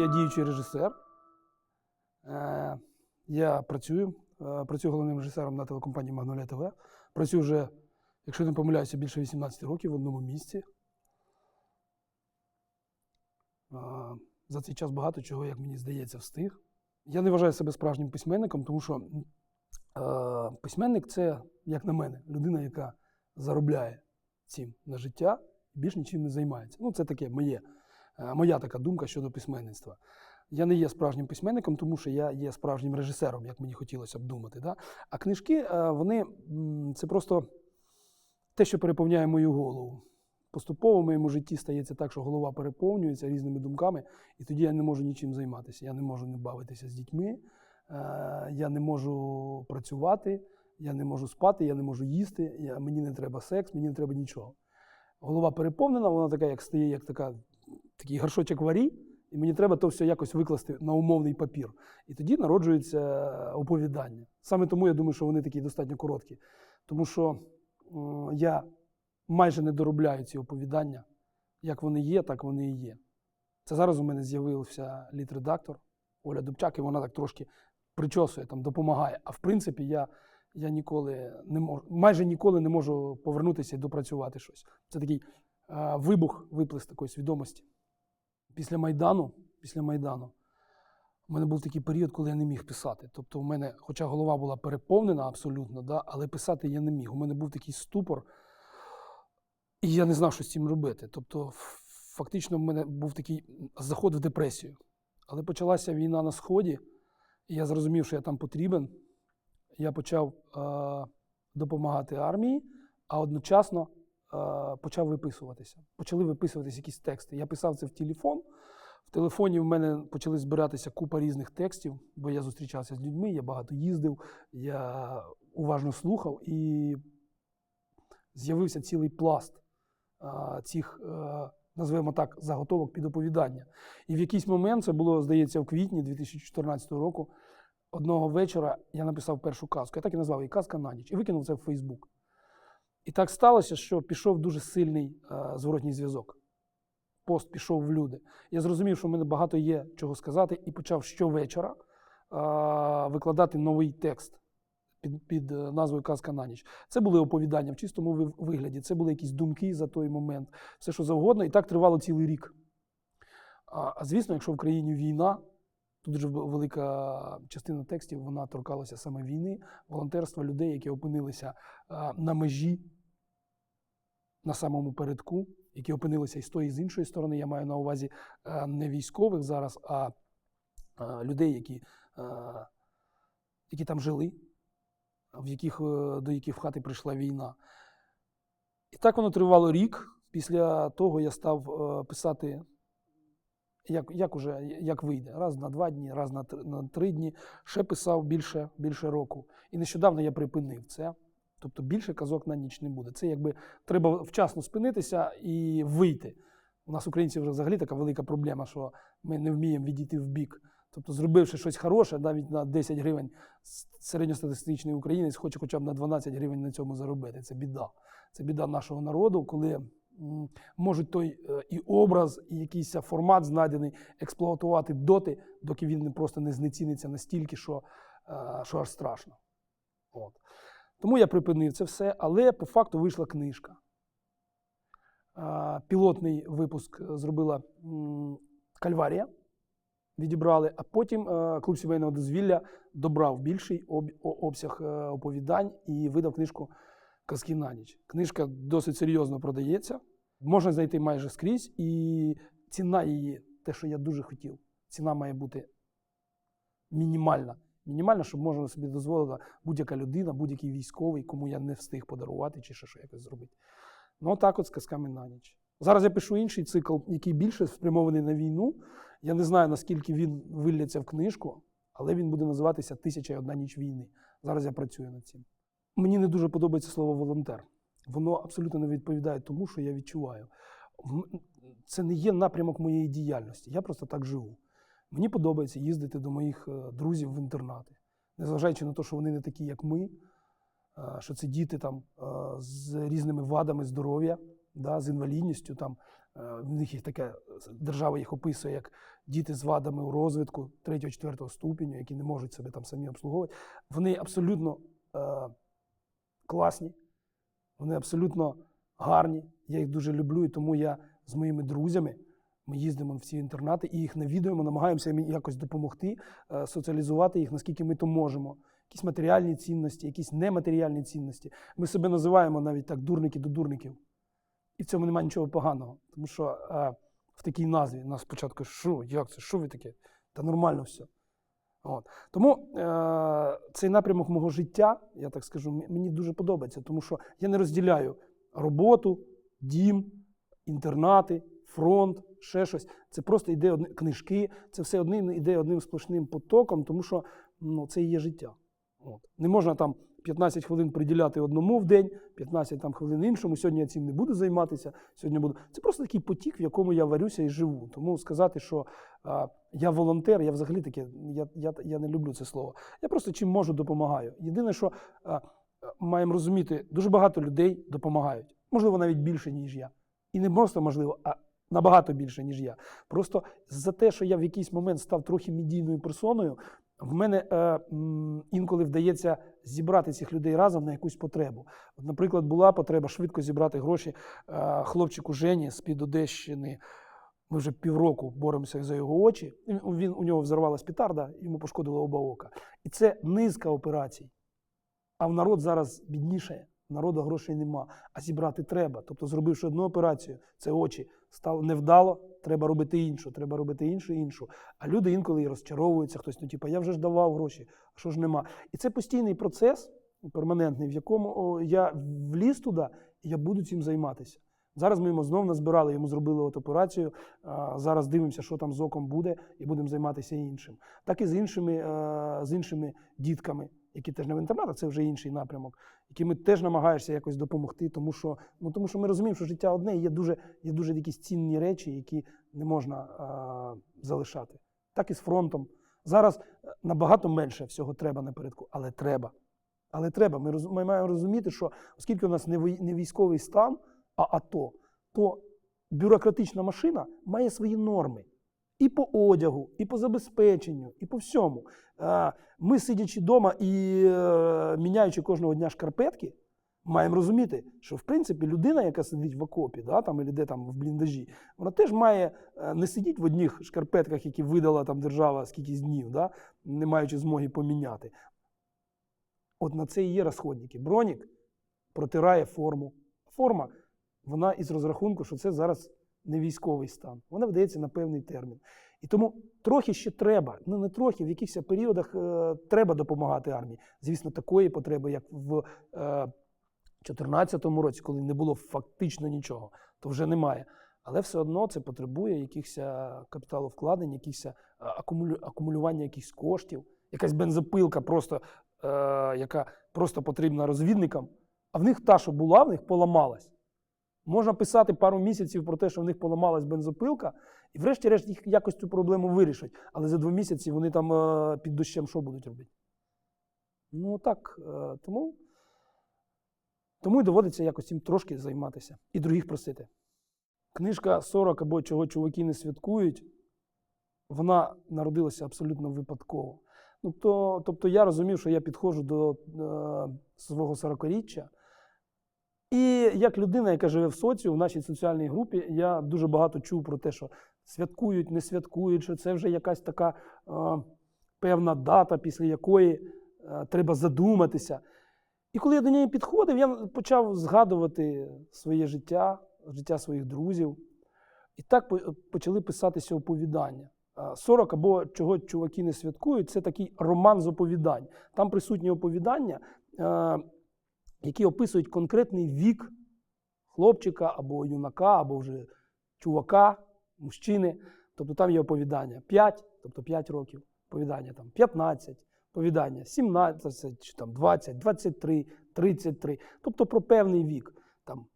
я діючий режисер. Е, Я працюю, е, працюю головним режисером на телекомпанії Магнолія ТВ. Працюю вже, якщо не помиляюся, більше 18 років в одному місці. Е, За цей час багато чого, як мені здається, встиг. Я не вважаю себе справжнім письменником, тому що е, письменник це, як на мене, людина, яка заробляє цим на життя більш нічим не займається. Ну, це таке моє, моя така думка щодо письменництва. Я не є справжнім письменником, тому що я є справжнім режисером, як мені хотілося б думати. Да? А книжки, е, вони це просто те, що переповняє мою голову. Поступово в моєму житті стається так, що голова переповнюється різними думками, і тоді я не можу нічим займатися. Я не можу не бавитися з дітьми, е, я не можу працювати, я не можу спати, я не можу їсти, мені не треба секс, мені не треба нічого. Голова переповнена, вона така, як стає, як така, такий горшочок варі, і мені треба то все якось викласти на умовний папір. І тоді народжується оповідання. Саме тому я думаю, що вони такі достатньо короткі. Тому що м, я майже не доробляю ці оповідання. Як вони є, так вони і є. Це зараз у мене з'явився літредактор Оля Дубчак, і вона так трошки причосує, там, допомагає. А в принципі, я, я ніколи не можу, майже ніколи не можу повернутися і допрацювати щось. Це такий е, вибух, виплеск такої свідомості. Після Майдану, після Майдану, у мене був такий період, коли я не міг писати. Тобто, у мене, хоча голова була переповнена абсолютно, да, але писати я не міг. У мене був такий ступор, і я не знав, що з цим робити. Тобто, фактично, в мене був такий заход в депресію. Але почалася війна на Сході, і я зрозумів, що я там потрібен. Я почав е, допомагати армії, а одночасно почав виписуватися. Почали виписуватися якісь тексти. Я писав це в телефон. В телефоні в мене почали збиратися купа різних текстів, бо я зустрічався з людьми, я багато їздив, я уважно слухав, і з'явився цілий пласт цих, е, назвемо так, заготовок під оповідання. І в якийсь момент, це було, здається, в квітні 2014 року, одного вечора я написав першу казку. Я так і назвав її Казка на ніч і викинув це в Фейсбук. І так сталося, що пішов дуже сильний е, зворотній зв'язок. Пост пішов в люди. Я зрозумів, що в мене багато є чого сказати, і почав щовечора е, викладати новий текст під, під е, назвою Казка на ніч. Це були оповідання в чистому вигляді, це були якісь думки за той момент, все що завгодно, і так тривало цілий рік. А, звісно, якщо в країні війна, то дуже велика частина текстів вона торкалася саме війни, волонтерства людей, які опинилися на межі, на самому передку, які опинилися і з тої, і з іншої сторони. Я маю на увазі не військових зараз, а, а людей, які, які там жили, в яких, е, до яких в хати прийшла війна. І так воно тривало рік. Після того я став е, писати, як, як, уже, як вийде, раз на два дні, раз на, три- на три дні. Ще писав більше, більше року. І нещодавно я припинив це. Тобто більше казок на ніч не буде. Це якби треба вчасно спинитися і вийти. У нас, українців, вже взагалі така велика проблема, що ми не вміємо відійти в бік. Тобто, зробивши щось хороше, навіть на 10 гривень, середньостатистичний українець хоче хоча б на 12 гривень на цьому заробити. Це біда. Це біда нашого народу, коли можуть той е, і образ, і якийсь формат знайдений експлуатувати доти, доки він просто не знеціниться настільки, що, е, що аж страшно. От. Тому я припинив це все, але по факту вийшла книжка. Е, Пілотний випуск зробила Кальварія відібрали, а потім е, клуб сімейного дозвілля добрав більший обсяг е, оповідань і видав книжку Казки на ніч. Книжка досить серйозно продається, можна знайти майже скрізь, і ціна її, те, що я дуже хотів, ціна має бути мінімальна. Мінімальна, щоб можна собі дозволити будь-яка людина, будь-який військовий, кому я не встиг подарувати чи ще що якось зробити. Ну, так от з казками на ніч. Зараз я пишу інший цикл, який більше спрямований на війну. Я не знаю, наскільки він вилляться в книжку, але він буде називатися Тисяча і одна ніч війни. Зараз я працюю над цим. Мені не дуже подобається слово волонтер. Воно абсолютно не відповідає тому, що я відчуваю. Це не є напрямок моєї діяльності. Я просто так живу. Мені подобається їздити до моїх е, друзів в інтернати, незважаючи на те, що вони не такі, як ми, е, що це діти там е, з різними вадами здоров'я, да, з інвалідністю, там, в них є таке, держава їх описує як діти з вадами у розвитку 3-4 ступеню, які не можуть себе там самі обслуговувати. Вони абсолютно е, класні, вони абсолютно гарні. Я їх дуже люблю, і тому я з моїми друзями. Ми їздимо в ці інтернати і їх навідуємо, намагаємося якось допомогти, е, соціалізувати їх, наскільки ми то можемо. Якісь матеріальні цінності, якісь нематеріальні цінності. Ми себе називаємо навіть так дурники до дурників. І в цьому немає нічого поганого. Тому що е, в такій назві нас спочатку, що, як це, що ви таке? Та нормально все. От. Тому е, цей напрямок мого життя, я так скажу, мені дуже подобається, тому що я не розділяю роботу, дім, інтернати, фронт, ще щось. Це просто йде одне, книжки, це все одним йде одним сплошним потоком, тому що ну, це і є життя. От. Не можна там 15 хвилин приділяти одному в день, 15 там, хвилин іншому. Сьогодні я цим не буду займатися. Сьогодні буду. Це просто такий потік, в якому я варюся і живу. Тому сказати, що а, я волонтер, я взагалі таке, я, я, я не люблю це слово. Я просто чим можу допомагаю. Єдине, що а, маємо розуміти, дуже багато людей допомагають. Можливо, навіть більше, ніж я. І не просто можливо, а набагато більше, ніж я. Просто за те, що я в якийсь момент став трохи медійною персоною, в мене е, інколи вдається зібрати цих людей разом на якусь потребу. От, наприклад, була потреба швидко зібрати гроші е, хлопчику Жені з-під Одещини. Ми вже півроку боремося за його очі. Він, у нього взорвалась петарда, йому пошкодило оба ока. І це низка операцій. А в народ зараз бідніше, народу грошей нема. А зібрати треба. Тобто, зробивши одну операцію, це очі стало невдало, треба робити іншу, треба робити іншу, іншу. А люди інколи і розчаровуються, хтось, ну, типу, я вже ж давав гроші, а що ж нема. І це постійний процес, перманентний, в якому я вліз туди, і я буду цим займатися. Зараз ми йому знов назбирали, йому зробили от операцію. Зараз дивимося, що там з оком буде, і будемо займатися іншим. Так і з іншими, е, з іншими дітками, які теж не в інтернатах, це вже інший напрямок, якими теж намагаєшся якось допомогти, тому що, ну, тому що ми розуміємо, що життя одне, і є дуже, є дуже якісь цінні речі, які не можна е, залишати. Так і з фронтом. Зараз е, набагато менше всього треба напередку, але треба. Але треба. Ми, роз, ми маємо розуміти, що оскільки у нас не військовий стан, а АТО, то бюрократична машина має свої норми. І по одягу, і по забезпеченню, і по всьому. Ми, сидячи вдома і е, міняючи кожного дня шкарпетки, маємо розуміти, що в принципі людина, яка сидить в окопі, да, там, або де там в бліндажі, вона теж має е, не сидіти в одних шкарпетках, які видала там держава скількись днів, да, не маючи змоги поміняти. От на це і є розходники. Бронік протирає форму. Форма, вона із розрахунку, що це зараз не військовий стан. Вона видається на певний термін. І тому трохи ще треба, ну не трохи, в якихось періодах е, треба допомагати армії. Звісно, такої потреби, як в е, 2014 році, коли не було фактично нічого, то вже немає. Але все одно це потребує якихось е, капіталовкладень, якихось е, акумулю, акумулювання якихось коштів, якась бензопилка, просто, е, яка просто потрібна розвідникам. А в них та, що була, в них поламалась. Можна писати пару місяців про те, що в них поламалась бензопилка, і врешті-решт їх якось цю проблему вирішать. Але за два місяці вони там е, під дощем що будуть робити? Ну так, е, тому, тому і доводиться якось цим трошки займатися і других просити. Книжка 40 або чого чуваки не святкують, вона народилася абсолютно випадково. Ну, то, тобто я розумів, що я підходжу до е, свого 40-річчя. І як людина, яка живе в соціумі, в нашій соціальній групі, я дуже багато чув про те, що святкують, не святкують, що це вже якась така е, певна дата, після якої е, треба задуматися. І коли я до неї підходив, я почав згадувати своє життя, життя своїх друзів. І так почали писатися оповідання. Е, 40 або чого чуваки не святкують, це такий роман з оповідань. Там присутні оповідання, е, які описують конкретний вік хлопчика або юнака, або вже чувака, мужчини. Тобто там є оповідання 5, тобто 5 років, оповідання там 15, оповідання 17, чи там 20, 23, 33. Тобто про певний вік. Там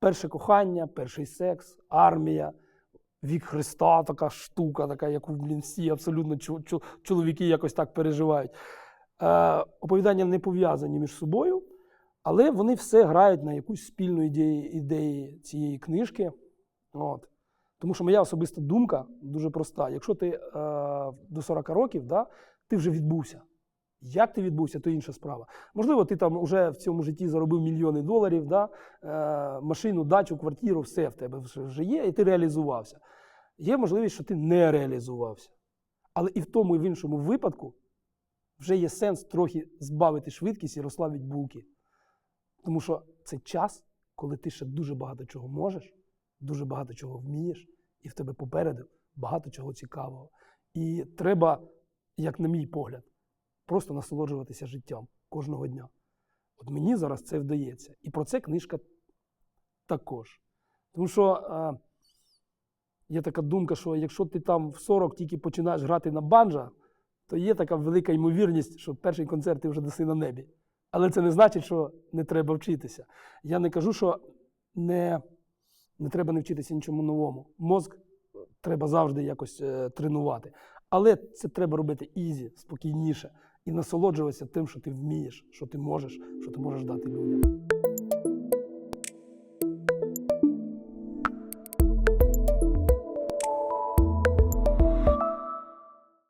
перше кохання, перший секс, армія, вік Христа, така штука, така, яку блін, всі абсолютно чо- чо- чоловіки якось так переживають. Е, оповідання не пов'язані між собою, але вони все грають на якусь спільну ідею, ідеї цієї книжки. От. Тому що моя особиста думка дуже проста. Якщо ти е, до 40 років, да, ти вже відбувся. Як ти відбувся, то інша справа. Можливо, ти там вже в цьому житті заробив мільйони доларів, да, е, машину, дачу, квартиру, все в тебе вже є, і ти реалізувався. Є можливість, що ти не реалізувався. Але і в тому, і в іншому випадку вже є сенс трохи збавити швидкість і розслабити булки. Тому що це час, коли ти ще дуже багато чого можеш, дуже багато чого вмієш, і в тебе попереду багато чого цікавого. І треба, як на мій погляд, просто насолоджуватися життям кожного дня. От мені зараз це вдається. І про це книжка також. Тому що е, є така думка, що якщо ти там в 40 тільки починаєш грати на банджа, то є така велика ймовірність, що перший концерт ти вже даси на небі. Але це не значить, що не треба вчитися. Я не кажу, що не, не треба не вчитися нічому новому. Мозк треба завжди якось е, тренувати. Але це треба робити ізі, спокійніше і насолоджуватися тим, що ти вмієш, що ти можеш, що ти можеш дати людям.